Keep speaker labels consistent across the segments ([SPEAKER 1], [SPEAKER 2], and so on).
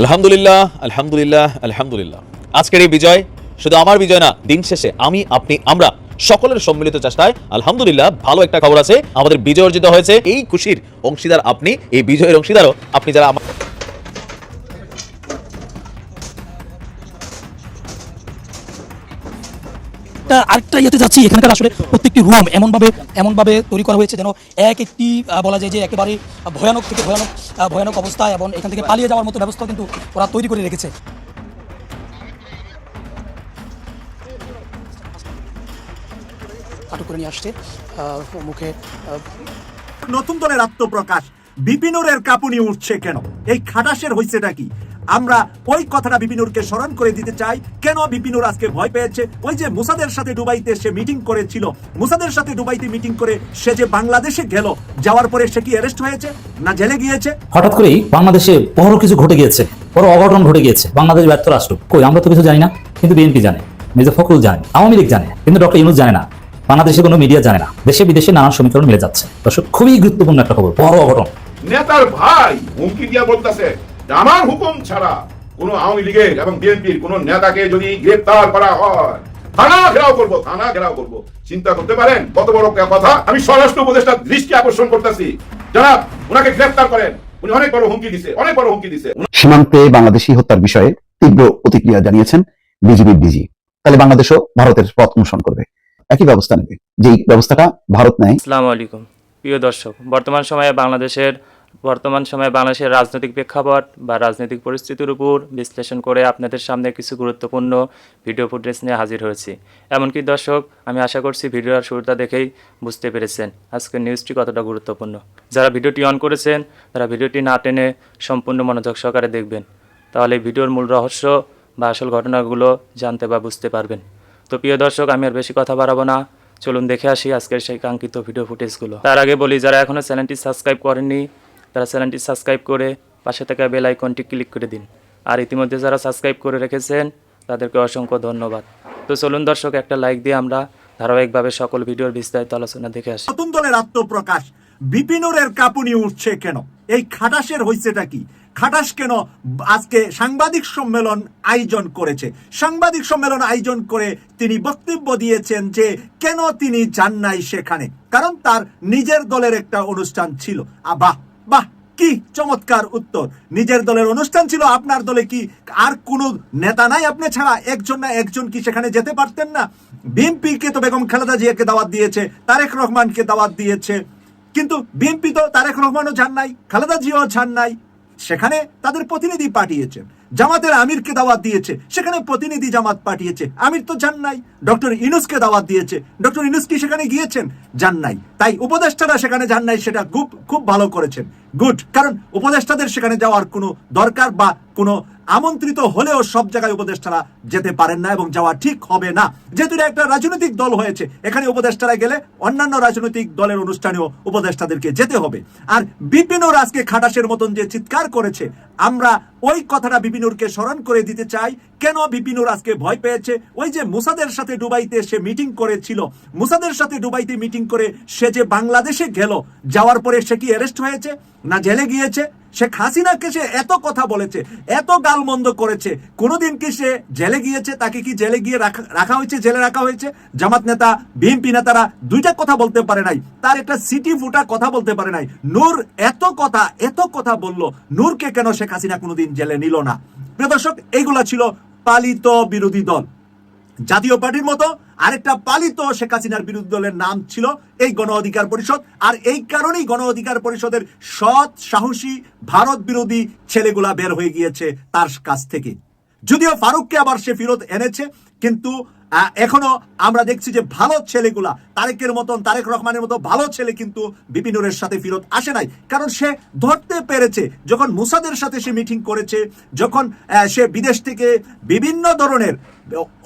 [SPEAKER 1] আলহামদুলিল্লাহ আলহামদুলিল্লাহ আলহামদুলিল্লাহ। আজকের এই বিজয় শুধু আমার বিজয় না, দিন শেষে আমি, আপনি, আমরা সকলের সম্মিলিত চেষ্টায় আলহামদুলিল্লাহ ভালো একটা খবর আছে। আমাদের বিজয় অর্জিত হয়েছে। এই খুশির অংশীদার আপনি, এই বিজয়ের অংশীদারও আপনি যারা আমার
[SPEAKER 2] একটা আরেকটা ইয়েতে যাচ্ছি, এখানকার আসলে প্রত্যেকটি রুম এমনভাবে এমনভাবে তৈরি করা হয়েছে যেন এক একটি বলা যায় যে একেবারে ভয়ানক থেকে ভয়ানক ভয়ানক অবস্থা এবং এখান থেকে পালিয়ে যাওয়ার মতো ব্যবস্থা কিন্তু ওরা তৈরি করে রেখেছে।
[SPEAKER 3] নতুন দলের আত্মপ্রকাশ। বিপিনুরের কাপুনি উঠছে কেন? এই খাটাসের হইছেটা কি? আমরা ওই কথাটা বিপিনুরকে স্মরণ করে দিতে চাই কেন বিপিনুর আজকে ভয় পেয়েছে? ওই যে মুসাদের সাথে দুবাইতে সে মিটিং করেছিল। মুসাদের সাথে দুবাইতে মিটিং করে সে যে বাংলাদেশে গেল যাওয়ার পরে সে কি অ্যারেস্ট হয়েছে না জেলে গিয়েছে?
[SPEAKER 4] হঠাৎ করেই বাংলাদেশে বড় কিছু ঘটে গিয়েছে বড় অঘটন ঘটে গিয়েছে। বাংলাদেশ ব্যর্থ রাষ্ট্র। কই আমরা তো কিছু জানি না কিন্তু বিএনপি জানে মির্জা ফখরুল জানে আওয়ামী লীগ জানে কিন্তু ডক্টর ইউনুস জানে না। বাংলাদেশে কোনো মিডিয়া জানে না। দেশে বিদেশে নানান সমীকরণ মিলে যাচ্ছে। দর্শক খুবই গুরুত্বপূর্ণ একটা খবর বড় অঘটন।
[SPEAKER 5] নেতার ভাই হুমকি দিয়া বলতেছে আমার হুকুম ছাড়া কোন আওয়ামী লীগের এবং বিএনপির কোন নেতাকে যদি গ্রেপ্তার করা হয় থানা ঘেরাও করব থানা ঘেরাও করব। চিন্তা করতে পারেন? কত বড় কথা। আমি স্বরাষ্ট্র উপদেষ্টার দৃষ্টি আকর্ষণ করতেছি। যারা ওনাকে গ্রেপ্তার করেন। উনি অনেক বড় হুমকি দিছে অনেক বড় হুমকি দিছে।
[SPEAKER 6] সীমান্তে বাংলাদেশি হত্যার বিষয়ে তীব্র প্রতিক্রিয়া জানিয়েছেন বিজিবির ডিজি। তাহলে বাংলাদেশও ভারতের পথ অনুসরণ করবে। একই ব্যবস্থা নেবে। যেই ব্যবস্থাটা ভারত নেয়।
[SPEAKER 7] আসসালামু আলাইকুম। প্রিয় দর্শক বর্তমান সময়ে বাংলাদেশের বর্তমান সময়ে বাংলাদেশের রাজনৈতিক প্রেক্ষাপট বা রাজনৈতিক পরিস্থিতির উপর বিশ্লেষণ করে আপনাদের সামনে কিছু গুরুত্বপূর্ণ ভিডিও ফুটেজ নিয়ে হাজির হয়েছি। এমনকি দর্শক, আমি আশা করছি ভিডিওর শুরুটা দেখেই বুঝতে পেরেছেন আজকের নিউজটি কতটা গুরুত্বপূর্ণ। যারা ভিডিওটি অন করেছেন, তারা ভিডিওটি না টেনে সম্পূর্ণ মনোযোগ সহকারে দেখবেন। তাহলে ভিডিওর মূল রহস্য বা আসল ঘটনাগুলো জানতে বা বুঝতে পারবেন। তো প্রিয় দর্শক, আমি আর বেশি কথা বাড়াবো না। চলুন দেখে আসি আজকের সেই কাঙ্ক্ষিত ভিডিও ফুটেজগুলো। তার আগে বলি, যারা এখনও চ্যানেলটি সাবস্ক্রাইব করেননি তারা চ্যানেলটি সাবস্ক্রাইব করে পাশে থাকা বেল আইকনটি ক্লিক করে দিন। আর ইতিমধ্যে যারা সাবস্ক্রাইব করে রেখেছেন তাদেরকে অসংখ্য ধন্যবাদ। তো চলুন দর্শক একটা লাইক দিয়ে আমরা ধারাবাহিকভাবে সকল ভিডিওর বিস্তারিত আলোচনা দেখে আসি।
[SPEAKER 3] নতুন দলের আত্মপ্রকাশ বিপিনুরের কাপুনি উঠছে কেন? এই খাটাসের হইছেটা কি? খাটাস কেন আজকে সাংবাদিক সম্মেলন আয়োজন করেছে? সাংবাদিক সম্মেলন আয়োজন করে তিনি বক্তব্য দিয়েছেন যে কেন তিনি যান নাই সেখানে। কারণ তার নিজের দলের একটা অনুষ্ঠান ছিল। আ, বাহ, কি চমৎকার উত্তর। নিজের দলের অনুষ্ঠান ছিল, আপনার দলে কি আর কোনো নেতা নাই? আপনি ছাড়া একজন না একজন কি সেখানে যেতে পারতেন না? বিএনপি কে তো বেগম খালেদা জিয়াকে দাওয়াত দিয়েছে, তারেক রহমানকে দাওয়াত দিয়েছে। কিন্তু বিএনপি তো তারেক রহমানও যান নাই, খালেদা জিয়াও যান নাই। সেখানে তাদের প্রতিনিধি পাঠিয়েছেন। জামাতের আমিরকে দাওয়াত দিয়েছে, সেখানে প্রতিনিধি জামাত পাঠিয়েছে। আমির তো যান নাই ডক্টর ইনুসকে দাওয়াত দিয়েছে। ডক্টর ইনুস কি সেখানে গিয়েছেন? যান নাই তাই উপদেষ্টারা সেখানে যান নাই সেটা খুব খুব ভালো করেছেন। গুড। কারণ উপদেষ্টাদের সেখানে যাওয়ার কোনো দরকার বা কোনো আমন্ত্রিত হলেও সব জায়গায় উপদেষ্টারা যেতে পারেন না এবং যাওয়া ঠিক হবে না। যেহেতু একটা রাজনৈতিক দল হয়েছে, এখানে উপদেষ্টারা গেলে অন্যান্য রাজনৈতিক দলের অনুষ্ঠানেও উপদেষ্টাদেরকে যেতে হবে। আর বিপিনুর আজকে খাটাসের মতন যে চিৎকার করেছে, আমরা ওই কথাটা বিপিনুরকে স্মরণ করে দিতে চাই কেন বিপিনুর আজকে ভয় পেয়েছে? ওই যে মুসাদের সাথে দুবাইতে সে মিটিং করেছিল। মুসাদের সাথে দুবাইতে মিটিং করে সে যে বাংলাদেশে গেল, যাওয়ার পরে সে কি অ্যারেস্ট হয়েছে? না জেলে গিয়েছে? শেখ হাসিনাকে সে এত কথা বলেছে, এত গালমন্দ করেছে, কোনোদিন কি সে জেলে গিয়েছে? তাকে কি জেলে গিয়ে রাখা রাখা হয়েছে, জেলে রাখা হয়েছে? জামাত নেতা, বিএনপি নেতারা দুইটা কথা বলতে পারে নাই। তার একটা সিটি ফুটা কথা বলতে পারে নাই। নূর এত কথা এত কথা বলল, নূরকে কেন শেখ হাসিনা কোনোদিন জেলে নিল না? প্রিয় দর্শক, এইগুলা ছিল পালিত বিরোধী দল। জাতীয় পার্টির মতো আরেকটা পালিত শেখ হাসিনার বিরোধী দলের নাম ছিল এই গণ অধিকার পরিষদ। আর এই কারণেই গণ অধিকার পরিষদের সৎ, সাহসী, ভারত বিরোধী ছেলেগুলা বের হয়ে গিয়েছে তার কাছ থেকে। যদিও ফারুককে আবার সে ফেরত এনেছে, কিন্তু এখনও আমরা দেখছি যে ভালো ছেলেগুলা, তারেকের মতন, তারেক রহমানের মতো ভালো ছেলে কিন্তু বিপিনুরের সাথে ফেরত আসে নাই। কারণ সে ধরতে পেরেছে, যখন মুসাদের সাথে সে মিটিং করেছে, যখন সে বিদেশ থেকে বিভিন্ন ধরনের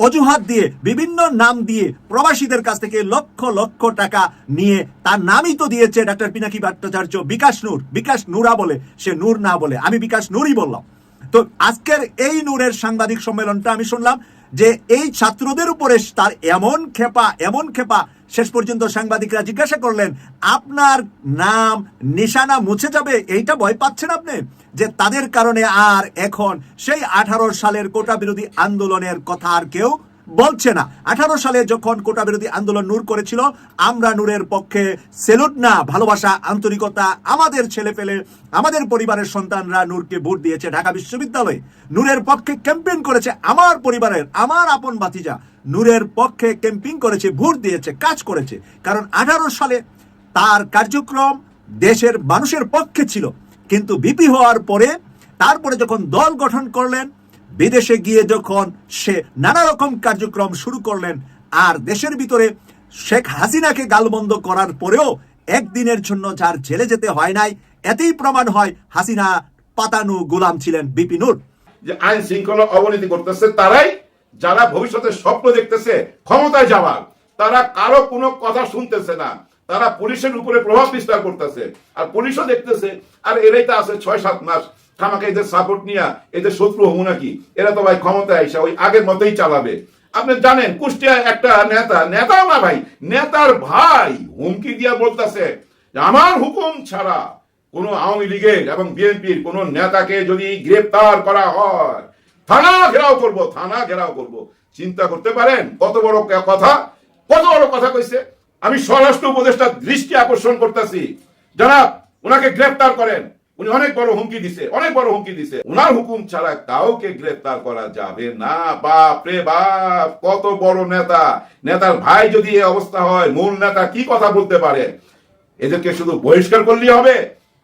[SPEAKER 3] অজুহাত দিয়ে, বিভিন্ন নাম দিয়ে প্রবাসীদের কাছ থেকে লক্ষ লক্ষ টাকা নিয়ে তার নামই তো দিয়েছে ডাক্তার পিনাকি ভট্টাচার্য বিকাশ নূর, বিকাশ নূরা বলে, সে নূর না বলে। আমি বিকাশ নূরই বললাম। তো আজকের এই নূরের সাংবাদিক সম্মেলনটা আমি শুনলাম যে এই ছাত্রদের উপরে তার এমন খেপা এমন খেপা, শেষ পর্যন্ত সাংবাদিকরা জিজ্ঞাসা করলেন, আপনার নাম নিশানা মুছে যাবে? এইটা ভয় পাচ্ছেন আপনি? যে তাদের কারণে আর এখন সেই আঠারো সালের কোটা বিরোধী আন্দোলনের কথা আর কেউ বলছে না। আঠারো সালে যখন কোটা বিরোধী আন্দোলন নূর করেছিল, আমরা নূরের পক্ষে সেলুট না, ভালোবাসা, আন্তরিকতা, আমাদের ছেলে পেলে, আমাদের পরিবারের সন্তানরা নূরকে ভোট দিয়েছে ঢাকা বিশ্ববিদ্যালয়ে। নূরের পক্ষে ক্যাম্পেইন করেছে আমার পরিবারের, আমার আপন ভাতিজা। নূরের পক্ষে ক্যাম্পেইন করেছে, ভোট দিয়েছে, কাজ করেছে। কারণ আঠারো সালে তার কার্যক্রম দেশের মানুষের পক্ষে ছিল। কিন্তু বিপি হওয়ার পরে, তারপরে যখন দল গঠন করলেন বিদেশে গিয়ে যখন সে নানা রকম কার্যক্রম শুরু করলেন, আর দেশের ভিতরে শেখ হাসিনাকে গালবন্ধ করার পরেও একদিনের জন্য যার জেলে যেতে হয় নাই, এতেই প্রমাণ হয় হাসিনা পাতানু গোলাম ছিলেন বিপিনুর
[SPEAKER 5] যে আইন শৃঙ্খলা অবনতি করতেছে তারাই যারা ভবিষ্যতে স্বপ্ন দেখতেছে ক্ষমতায় যাওয়ার, তারা কারও কোনো কথা শুনতেছে না। তারা পুলিশের উপরে প্রভাব বিস্তার করতেছে। আর পুলিশও দেখতেছে, আর, এরাই তো আছে ছয়, সাত মাস। খামাকে এদের সাপোর্ট নিয়া এদের শত্রু হব নাকি? এরা তো ভাই ক্ষমতায় আইসা ওই আগের মতোই চালাবে। আপনি জানেন, কুষ্টিয়া একটা নেতা নেতা না ভাই, নেতার ভাই হুমকি দিয়া বলতেছে, আমার হুকুম ছাড়া কোন আওয়ামী লীগের এবং বিএনপির কোন নেতাকে যদি গ্রেপ্তার করা হয়, থানা ঘেরাও করব, থানা ঘেরাও করব। চিন্তা করতে পারেন? কত বড় কথা? কত বড় কথা কইছে? আমি স্বরাষ্ট্র উপদেষ্টার দৃষ্টি আকর্ষণ করতেছি। যারা ওনাকে গ্রেপ্তার করেন। উনি অনেক বড় হুমকি দিছে, অনেক বড় হুমকি দিছে। ওনার হুকুম ছাড়া কাউকে গ্রেপ্তার করা যাবে না। বাপ রে বাপ, কত বড় নেতা। নেতার ভাই যদি এই অবস্থা হয়, মূল নেতা কি কথা বলতে পারে? এদেরকে শুধু বহিষ্কার করলেই হবে?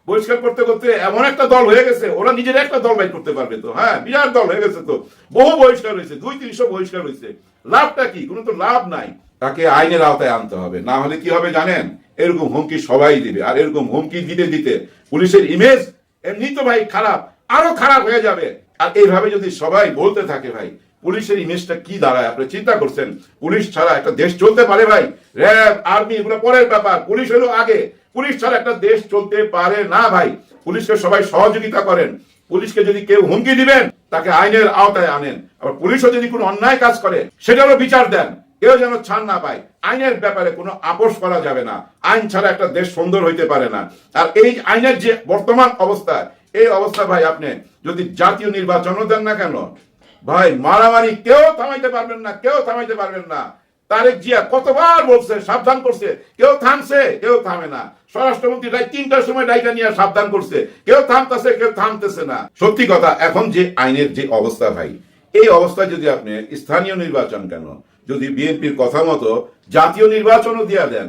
[SPEAKER 5] বহিষ্কার করতে করতে এমন একটা দল হয়ে গেছে, ওরা নিজের একটা দল বাইর করতে পারবে তো। হ্যাঁ বিরাট দল হয়ে গেছে তো। বহু বহিষ্কার হয়েছে দুই তিনশো বহিষ্কার হয়েছে। লাভটা কি? কোনো তো লাভ নাই। তাকে আইনের আওতায় আনতে হবে। না হলে কি হবে জানেন? এরকম হুমকি সবাই দিবে। আর এরকম হুমকি দিতে দিতে পুলিশের ইমেজ এমনি তো ভাই খারাপ, আরও খারাপ হয়ে যাবে। আর এইভাবে যদি সবাই বলতে থাকে ভাই, পুলিশের ইমেজটা কি দাঁড়ায়? আপনি চিন্তা করছেন? পুলিশ ছাড়া একটা দেশ চলতে পারে ভাই? র্যাব, আর্মি, এগুলো পরের ব্যাপার। পুলিশ হলো আগে। পুলিশ ছাড়া একটা দেশ চলতে পারে না ভাই। পুলিশকে সবাই সহযোগিতা করেন। পুলিশকে যদি কেউ হুমকি দিবেন, তাকে আইনের আওতায় আনেন। আবার পুলিশও যদি কোনো অন্যায় কাজ করে, সেটারও বিচার দেন। কেউ যেন ছাড় না পায়। আইনের ব্যাপারে কোনো আপোষ করা যাবে না। আইন ছাড়া একটা দেশ সুন্দর হইতে পারে না। আর এই আইনের যে বর্তমান অবস্থা, এই অবস্থা ভাই আপনি যদি জাতীয় নির্বাচনও দেন না কেন, ভাই মারামারি কেউ থামাইতে পারবেন না, কেউ থামাইতে পারবেন না। তারেক জিয়া কতবার বলছে, সাবধান করছে। কেউ থামছে, কেউ থামে না। স্বরাষ্ট্রমন্ত্রী তিনটার সময় ডাইটা নিয়ে সাবধান করছে। কেউ থামতেছে কেউ থামতেছে না। সত্যি কথা, এখন যে আইনের যে অবস্থা ভাই, এই অবস্থায় যদি আপনি স্থানীয় নির্বাচন কেন যদি বিএনপির কথা মতো জাতীয় নির্বাচনও দিয়া দেন,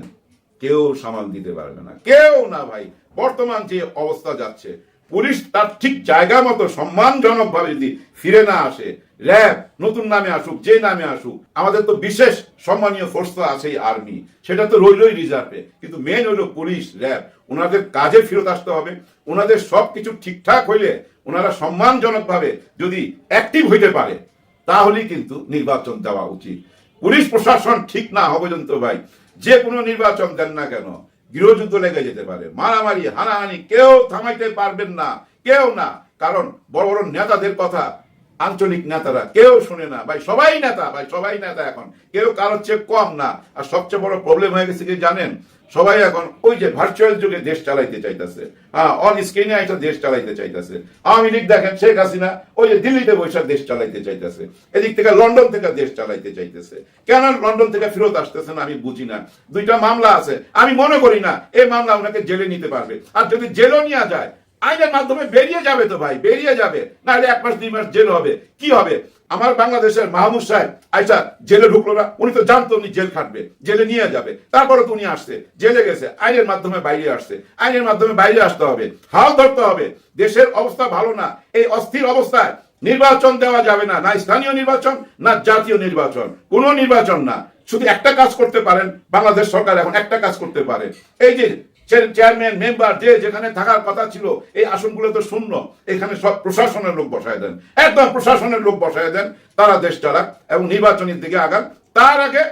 [SPEAKER 5] কেউ সামাল দিতে পারবে না। কেউ না ভাই। বর্তমান যে অবস্থা যাচ্ছে, পুলিশ তার ঠিক জায়গা মতো সম্মানজনক ভাবে যদি ফিরে না আসে, র্যাব নতুন নামে আসুক, যে নামে আসুক, আমাদের তো বিশেষ সম্মানীয় ফোর্স তো আছেই আর্মি সেটা তো রইলই রিজার্ভে কিন্তু মেন হইল পুলিশ, র্যাব। ওনাদের কাজে ফেরত আসতে হবে। ওনাদের সব কিছু ঠিকঠাক হইলে ওনারা সম্মানজনক ভাবে যদি অ্যাক্টিভ হইতে পারে, তাহলেই কিন্তু নির্বাচন দেওয়া উচিত। পুলিশ প্রশাসন ঠিক না হবে পর্যন্ত ভাই, যে কোনো নির্বাচন দেন না কেন, গৃহযুদ্ধ লেগে যেতে পারে। মারামারি, হানাহানি কেউ থামাইতে পারবেন না, কেউ না। কারণ বড় বড় নেতাদের কথা, আঞ্চলিক নেতারা কেউ শুনে না। ভাই, সবাই নেতা, ভাই, সবাই নেতা এখন। কেউ কারোর চেয়ে কম না। আর সবচেয়ে বড় প্রবলেম হয়ে গেছে কি জানেন? সবাই এখন ওই যে ভার্চুয়াল যুগে দেশ চালাইতে চাইতেছে। হ্যাঁ অন স্ক্রিনে একটা দেশ চালাইতে চাইতেছে। আওয়ামী লীগ দেখেন, শেখ হাসিনা ওই যে দিল্লিতে বৈশা দেশ চালাইতে চাইতেছে। এদিক থেকে লন্ডন থেকে দেশ চালাইতে চাইতেছে। কেন লন্ডন থেকে ফেরত আসতেছে না আমি বুঝি না। দুইটা মামলা আছে। আমি মনে করি না এই মামলা ওনাকে জেলে নিতে পারবে। আর যদি জেলও নেওয়া যায়, আইনের মাধ্যমে বেরিয়ে যাবে তো ভাই, বেরিয়ে যাবে। নাহলে এক মাস, দুই মাস জেল হবে। কি হবে? আমার বাংলাদেশের মাহমুদ সাহেব আইসা জেলে ঢুকলো না, উনি তো জানতো উনি জেল খাটবে, জেলে নিয়ে যাবে। তারপরে তো উনি আসছে, জেলে গেছে, আইনের মাধ্যমে বাইরে আসছে। আইনের মাধ্যমে বাইরে আসতে হবে, হাল ধরতে হবে। দেশের অবস্থা ভালো না, এই অস্থির অবস্থায় নির্বাচন দেওয়া যাবে না না স্থানীয় নির্বাচন, না জাতীয় নির্বাচন। কোনো নির্বাচন না, শুধু একটা কাজ করতে পারেন, বাংলাদেশ সরকার এখন একটা কাজ করতে পারে। এই যে চেয়ারম্যান মেম্বার যে যেখানে থাকার কথা ছিল, এই আসনগুলো তো শূন্য। এখানে সব প্রশাসনের লোক বসায় দেন। একদম প্রশাসনের লোক বসায় দেন, তারা দেশ চালাক এবং নির্বাচনের দিকে আগান তার আগে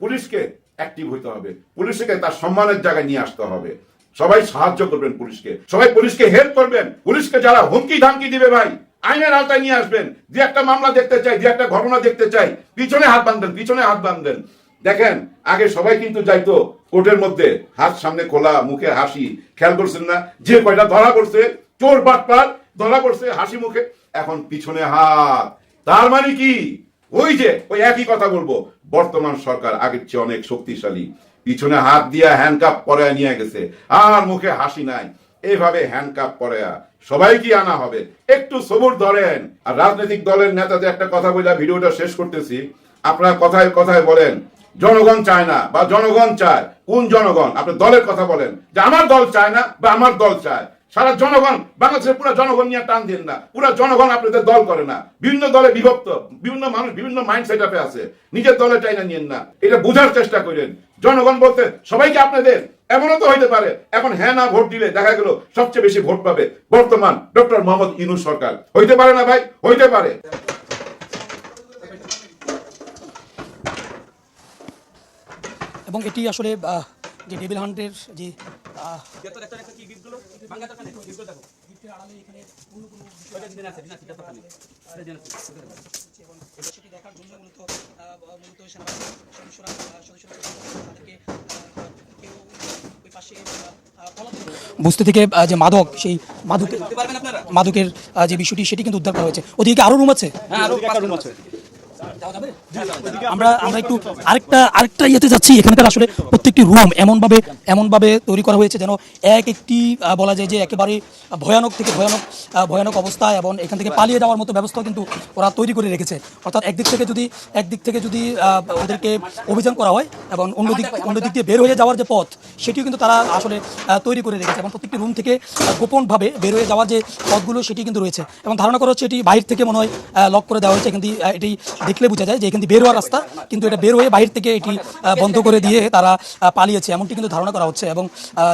[SPEAKER 5] পুলিশকে অ্যাক্টিভ হইতে হবে। পুলিশকে তার সম্মানের জায়গায় নিয়ে আসতে হবে। সবাই সাহায্য করবেন পুলিশকে। সবাই পুলিশকে হেল্প করবেন। পুলিশকে যারা হুমকি ধামকি দিবে ভাই, আইনের আওতায় নিয়ে আসবেন। যে একটা মামলা দেখতে চাই যে একটা ঘটনা দেখতে চাই। পিছনে হাত বাঁধবেন পিছনে হাত বাঁধবেন দেখেন, আগে সবাই কিন্তু যাইতো কোর্টের মধ্যে, হাত সামনে খোলা, মুখে হাসি, খেয়াল করছেন না? যে কয়টা ধরা পড়ছে, চোর বাটপার, ধরা পড়ছে হাসি মুখে, এখন পিছনে হাত। তার মানে কি? ওই যে, ওই একই কথা বলব, বর্তমান সরকার আগের চেয়ে অনেক শক্তিশালী। পিছনে হাত দিয়া হ্যান্ডকাপ পরে নিয়ে গেছে, আর মুখে হাসি নাই। এইভাবে হ্যান্ডকাপ পরে সবাই কি আনা হবে? একটু সবুর ধরেন। আর রাজনৈতিক দলের নেতাদের একটা কথা বলে ভিডিওটা শেষ করতেছি। আপনারা কথায় কথায় বলেন জনগণ চায় না, বা জনগণ চায়, কোন জনগণ? আপনি দলের কথা বলেন, যে আমার দল চায় না, বা আমার দল চায়। সারা জনগণ, বাংলাদেশের পুরো জনগণ নিয়ে টান দেন না। পুরো জনগণ আপনাদের দল করে না। বিভিন্ন দলে বিভক্ত, বিভিন্ন মানুষ বিভিন্ন মাইন্ড সেট আপে আছে। নিজের দলে চাই না নিয়েন না। এটা বোঝার চেষ্টা করেন। জনগণ বলতে সবাইকে আপনাদের, এমনও তো হইতে পারে, এখন হ্যাঁ না ভোট দিলে দেখা গেল সবচেয়ে বেশি ভোট পাবে বর্তমান ডক্টর মোহাম্মদ ইনু সরকার। হইতে পারে না ভাই? হইতে পারে।
[SPEAKER 2] এবং এটি আসলে যে ডেভিল হান্টের যে আহ, সেটি দেখার জন্য মূলত মূলত সদস্যরা সদস্যরা তাদেরকে কেউ ওই পাশে আহ, থেকে যে মাদক সেই মাদকের মাদকের যে বিষয়টি সেটি কিন্তু উদ্ধার করা হয়েছে। ওদিকে আরও রুম আছে? হ্যাঁ আরও রুম আছে। আমরা আমরা একটু আরেকটা আরেকটা ইয়েতে যাচ্ছি। এখানকার আসলে প্রত্যেকটি রুম এমনভাবে এমনভাবে তৈরি করা হয়েছে যেন এক একটি বলা যায় যে একেবারে ভয়ানক থেকে ভয়ানক ভয়ানক অবস্থা এবং এখান থেকে পালিয়ে যাওয়ার মতো ব্যবস্থা কিন্তু ওরা তৈরি করে রেখেছে। অর্থাৎ একদিক থেকে যদি একদিক থেকে যদি ওদেরকে অভিযান করা হয় এবং অন্যদিক অন্যদিক দিয়ে বের হয়ে যাওয়ার যে পথ সেটিও কিন্তু তারা আসলে তৈরি করে রেখেছে এবং প্রত্যেকটি রুম থেকে গোপনভাবে বের হয়ে যাওয়ার যে পথগুলো সেটি কিন্তু রয়েছে। এবং ধারণা করা হচ্ছে এটি বাইরে থেকে মনে হয় লক করে দেওয়া হয়েছে। এখান দিয়ে এটি দেখলে বোঝা যায় যে এখান দিয়ে বের হওয়ার রাস্তা, কিন্তু এটা বের হয়ে বাইরে থেকে এটি বন্ধ করে দিয়ে তারা পালিয়েছে। এমনটি কিন্তু ধারণা করা হচ্ছে এবং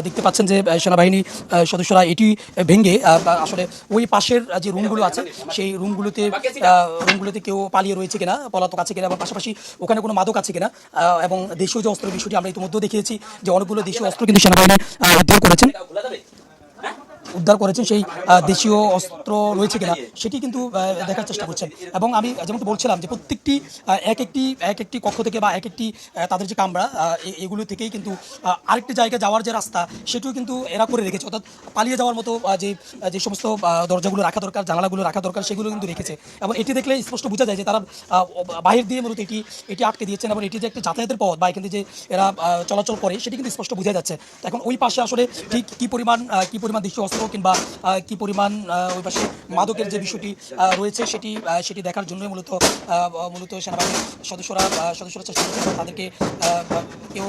[SPEAKER 2] দেখতে পাচ্ছেন যে সেনাবাহিনী সদস্যরা এটি ভেঙে আসলে ওই পাশের যে রুমগুলো আছে, সেই রুমগুলোতে রুমগুলোতে কেউ পালিয়ে রয়েছে কিনা, পলাতক আছে কিনা, এবং পাশাপাশি ওখানে কোনো মাদক আছে কিনা এবং দেশীয় যে অস্ত্রের বিষয়টি আমরা ইতিমধ্যে দেখিয়েছি, যে অনেকগুলো দেশীয় অস্ত্র কিন্তু সেনাবাহিনী উদ্ধার করেছেন। উদ্ধার করেছেন, সেই দেশীয় অস্ত্র রয়েছে কিনা সেটি কিন্তু দেখার চেষ্টা করছেন। এবং আমি যেমন বলছিলাম যে প্রত্যেকটি এক একটি এক একটি কক্ষ থেকে বা এক একটি তাদের যে কামরা এগুলো থেকেই কিন্তু আরেকটি জায়গায় যাওয়ার যে রাস্তা, সেটিও কিন্তু এরা করে রেখেছে। অর্থাৎ পালিয়ে যাওয়ার মতো যে যে সমস্ত দরজাগুলো রাখা দরকার, জানালাগুলো রাখা দরকার, সেগুলো কিন্তু রেখেছে। এবং এটি দেখলে স্পষ্ট বোঝা যায় যে তারা বাহির দিয়ে মূলত এটি এটি আটকে দিয়েছেন এবং এটি যে একটি যাতায়াতের পথ বা এখানে যে এরা চলাচল করে, সেটি কিন্তু স্পষ্ট বোঝা যাচ্ছে। এখন ওই পাশে আসলে ঠিক কি পরিমাণ কি পরিমাণ দেশীয় অস্ত্র কিংবা আহ, কি পরিমাণ ওই পাশে মাদকের যে বিষয়টি রয়েছে সেটি সেটি দেখার জন্যই মূলত মূলত সেনাবাহিনীর সদস্যরা সদস্যরা চেষ্টা করছেন তাদেরকে কেউ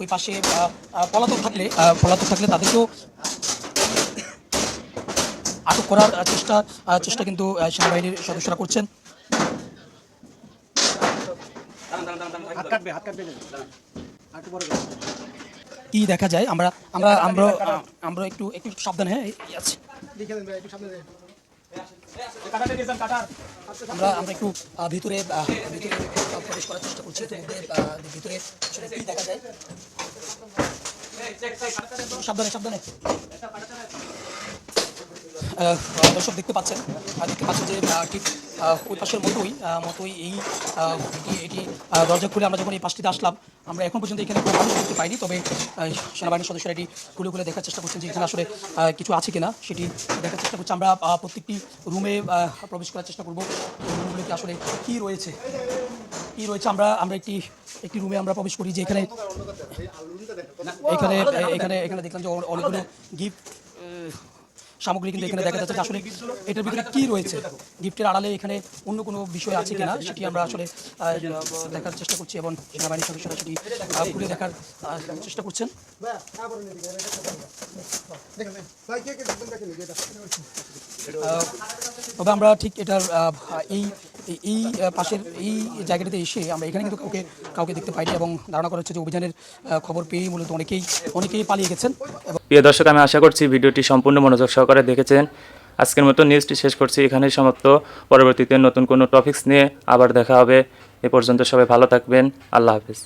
[SPEAKER 2] ওই পাশে পলাতক থাকলে পলাতক থাকলে তাদেরকেও আটক করার চেষ্টা চেষ্টা কিন্তু সেনাবাহিনীর সদস্যরা করছেন। কি দেখা যায়। আমরা আমরা আমরা আমরা একটু একটু সাবধান আছে। আমরা আমরা একটু ভিতরে ভিতরে প্রবেশ করার চেষ্টা করছি। ভিতরে কি দেখা যায়। সাবধানে সাবধানে। দর্শক দেখতে পাচ্ছেন দেখতে পাচ্ছেন যে ঠিক পাশের মতোই মতোই এই এটি- এটি দরজা খুলে আমরা যখন এই পাশটিতে আসলাম আমরা এখন পর্যন্ত এখানে কোনো মানুষ দেখতে পাইনি তবে সেনাবাহিনীর সদস্যরা এটি খুলে খুলে দেখার চেষ্টা করছেন যে এখানে আসলে কিছু আছে কিনা সেটি দেখার চেষ্টা করছি। আমরা প্রত্যেকটি রুমে প্রবেশ করার চেষ্টা করব রুমগুলোতে আসলে কী রয়েছে? কী রয়েছে? আমরা আমরা একটি একটি রুমে আমরা প্রবেশ করি যে এখানে এখানে এখানে এখানে দেখলাম যে অনেকগুলো গিফট সামগ্রী কিন্তু এখানে দেখা যাচ্ছে আসলে এটার ভিতরে কি রয়েছে। গিফটের আড়ালে এখানে অন্য কোনো বিষয় আছে কিনা, সেটি আমরা আসলে দেখার চেষ্টা করছি এবং সেনাবাহিনীর সদস্যরা সেটি খুলে দেখার চেষ্টা করছেন। তবে আমরা ঠিক এটার এই, এই- পাশের এই জায়গাটিতে এসে আমরা এখানে কিন্তু কাউকে কাউকে দেখতে পাইনি এবং ধারণা করা হচ্ছে যে অভিযানের খবর পেয়েই মূলত অনেকেই অনেকেই পালিয়ে গেছেন।
[SPEAKER 7] প্রিয় দর্শক, আমি আশা করছি ভিডিওটি সম্পূর্ণ মনোযোগ সহকারে দেখেছেন। আজকের মতো নিউজটি শেষ করছি। এখানেই সমাপ্ত। পরবর্তীতে নতুন কোনো টপিকস নিয়ে আবার দেখা হবে। এ পর্যন্ত সবাই ভালো থাকবেন। আল্লাহ হাফেজ।